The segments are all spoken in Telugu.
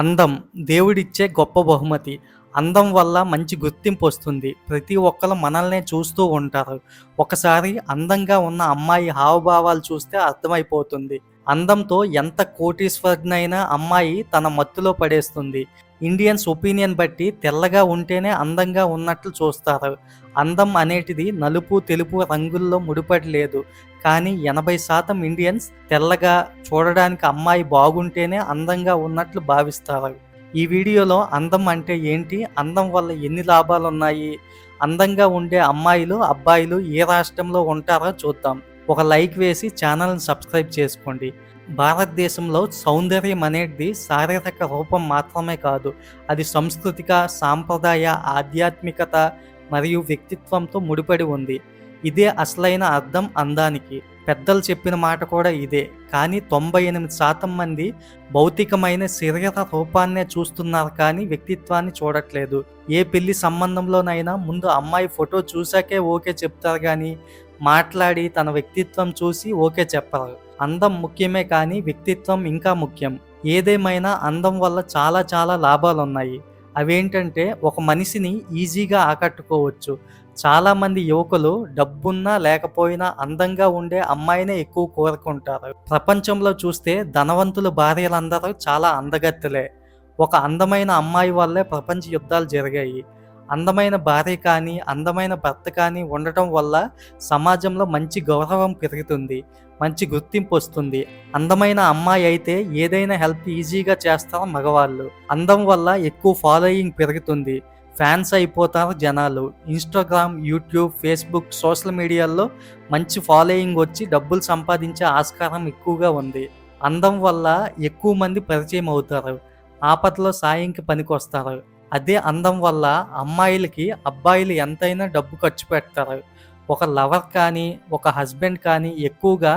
అందం దేవుడిచ్చే గొప్ప బహుమతి. అందం వల్ల మంచి గుర్తింపు వస్తుంది. ప్రతి ఒక్కరు మనల్నే చూస్తూ ఉంటారు. ఒకసారి అందంగా ఉన్న అమ్మాయి హావభావాలు చూస్తే అర్థమైపోతుంది. అందంతో ఎంత కోటీశ్వరునైనా అమ్మాయి తన మత్తులో పడేస్తుంది. ఇండియన్స్ ఒపీనియన్ బట్టి తెల్లగా ఉంటేనే అందంగా ఉన్నట్లు చూస్తారు. అందం అనేటిది నలుపు తెలుపు రంగుల్లో ముడిపడి లేదు కానీ ఎనభై శాతం ఇండియన్స్ తెల్లగా చూడడానికి అమ్మాయి బాగుంటేనే అందంగా ఉన్నట్లు భావిస్తారు. ఈ వీడియోలో అందం అంటే ఏంటి? అందం వల్ల ఎన్ని లాభాలు ఉన్నాయి అందంగా ఉండే అమ్మాయిలు అబ్బాయిలు ఏ రాష్ట్రంలో ఉంటారో చూద్దాం. ఒక లైక్ వేసి ఛానల్ని సబ్స్క్రైబ్ చేసుకోండి. భారతదేశంలో సౌందర్యం అనేది శారీరక రూపం మాత్రమే కాదు అది సాంస్కృతిక సాంప్రదాయ ఆధ్యాత్మికత మరియు వ్యక్తిత్వంతో ముడిపడి ఉంది. ఇదే అసలైన అర్థం అందానికి. పెద్దలు చెప్పిన మాట కూడా ఇదే. కానీ తొంభై ఎనిమిది శాతం మంది భౌతికమైన శరీర రూపాన్నే చూస్తున్నారు కానీ వ్యక్తిత్వాన్ని చూడట్లేదు. ఏ పెళ్ళి సంబంధంలోనైనా ముందు అమ్మాయి ఫోటో చూసాకే ఓకే చెప్తారు కానీ మాట్లాడి తన వ్యక్తిత్వం చూసి ఓకే చెప్పరు అందం ముఖ్యమే కానీ వ్యక్తిత్వం ఇంకా ముఖ్యం. ఏదేమైనా అందం వల్ల చాలా చాలా లాభాలు ఉన్నాయి అవేంటంటే ఒక మనిషిని ఈజీగా ఆకట్టుకోవచ్చు. చాలామంది యువకులు డబ్బున్నా లేకపోయినా అందంగా ఉండే అమ్మాయినే ఎక్కువ కోరుకుంటారు. ప్రపంచంలో చూస్తే ధనవంతుల భార్యలందరూ చాలా అందగత్తెలే. ఒక అందమైన అమ్మాయి వల్లే ప్రపంచ యుద్ధాలు జరిగాయి. అందమైన భార్య కానీ అందమైన భర్త కానీ ఉండటం వల్ల సమాజంలో మంచి గౌరవం పెరుగుతుంది మంచి గుర్తింపు వస్తుంది. అందమైన అమ్మాయి అయితే ఏదైనా హెల్ప్ ఈజీగా చేస్తారు మగవాళ్ళు. అందం వల్ల ఎక్కువ ఫాలోయింగ్ పెరుగుతుంది. ఫ్యాన్స్ అయిపోతారు జనాలు. ఇన్స్టాగ్రామ్ యూట్యూబ్ ఫేస్బుక్ సోషల్ మీడియాల్లో మంచి ఫాలోయింగ్ వచ్చి డబ్బులు సంపాదించే ఆస్కారం ఎక్కువగా ఉంది. అందం వల్ల ఎక్కువ మంది పరిచయం అవుతారు. ఆపదలో సాయంకి పనికొస్తారు. అదే అందం వల్ల అమ్మాయిలకి అబ్బాయిలు ఎంతైనా డబ్బు ఖర్చు పెడతారు. ఒక లవర్ కానీ ఒక హస్బెండ్ కానీ ఎక్కువగా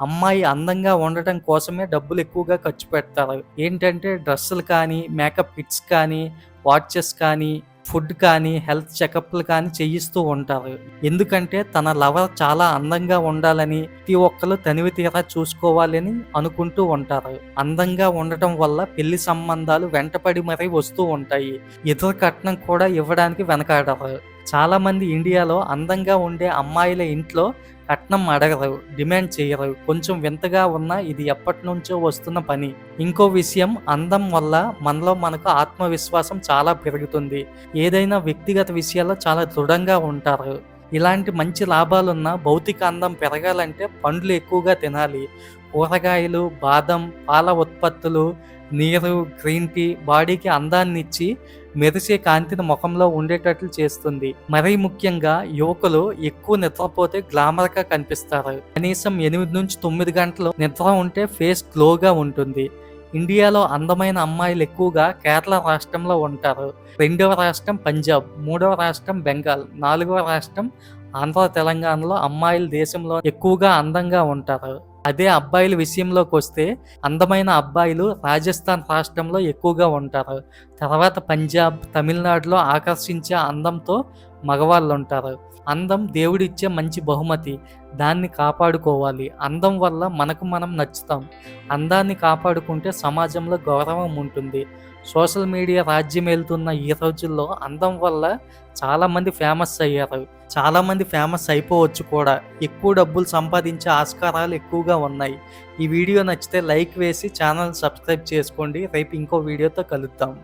అమ్మాయి అందంగా ఉండటం కోసమే డబ్బులు ఎక్కువగా ఖర్చు పెడతారు. ఏంటంటే డ్రెస్సులు కానీ మేకప్ కిట్స్ కానీ వాచెస్ కానీ ఫుడ్ కానీ హెల్త్ చెకప్లు కానీ చేయిస్తూ ఉంటారు. ఎందుకంటే తన లవర్ చాలా అందంగా ఉండాలని ప్రతి ఒక్కరు తనివి తీరా చూసుకోవాలని అనుకుంటూ ఉంటారు. అందంగా ఉండటం వల్ల పెళ్ళి సంబంధాలు వెంటపడి మరీ వస్తూ ఉంటాయి. ఇతర కట్నం కూడా ఇవ్వడానికి వెనకాడరు. చాలా మంది ఇండియాలో అందంగా ఉండే అమ్మాయిల ఇంట్లో కట్నం అడగరు డిమాండ్ చేయరు కొంచెం వింతగా ఉన్నా ఇది ఎప్పటి నుంచో వస్తున్న పని. ఇంకో విషయం అందం వల్ల మనలో మనకు ఆత్మవిశ్వాసం చాలా పెరుగుతుంది. ఏదైనా వ్యక్తిగత విషయాల్లో చాలా దృఢంగా ఉంటారు. ఇలాంటి మంచి లాభాలున్న భౌతిక అందం పెరగాలంటే పండ్లు ఎక్కువగా తినాలి. కూరగాయలు బాదం పాల ఉత్పత్తులు నీరు గ్రీన్ టీ బాడీకి అందాన్ని ఇచ్చి మెరిసే కాంతిని ముఖంలో ఉండేటట్లు చేస్తుంది. మరీ ముఖ్యంగా యువకులు ఎక్కువ నిద్రపోతే గ్లామర్గా కనిపిస్తారు. కనీసం ఎనిమిది నుంచి తొమ్మిది గంటలు నిద్ర ఉంటే ఫేస్ గ్లోగా ఉంటుంది. ఇండియాలో అందమైన అమ్మాయిలు ఎక్కువగా కేరళ రాష్ట్రంలో ఉంటారు. రెండవ రాష్ట్రం పంజాబ్ మూడవ రాష్ట్రం బెంగాల్ నాలుగవ రాష్ట్రం ఆంధ్ర తెలంగాణలో అమ్మాయిలు దేశంలో ఎక్కువగా అందంగా ఉంటారు. అదే అబ్బాయిల విషయంలోకి వస్తే అందమైన అబ్బాయిలు రాజస్థాన్ రాష్ట్రంలో ఎక్కువగా ఉంటారు. తర్వాత పంజాబ్ తమిళనాడులో ఆకర్షించే అందంతో మగవాళ్ళు ఉంటారు అందం దేవుడిచ్చే మంచి బహుమతి. దాన్ని కాపాడుకోవాలి. అందం వల్ల మనకు మనం నచ్చుతాం. అందాన్ని కాపాడుకుంటే సమాజంలో గౌరవం ఉంటుంది. సోషల్ మీడియా రాజ్యం వెళ్తున్న ఈ రోజుల్లో అందం వల్ల చాలామంది ఫేమస్ అయ్యారు. చాలామంది ఫేమస్ అయిపోవచ్చు కూడా. ఎక్కువ డబ్బులు సంపాదించే ఆస్కారాలు ఎక్కువగా ఉన్నాయి. ఈ వీడియో నచ్చితే లైక్ వేసి ఛానల్ సబ్స్క్రైబ్ చేసుకోండి. రేపు ఇంకో వీడియోతో కలుద్దాం.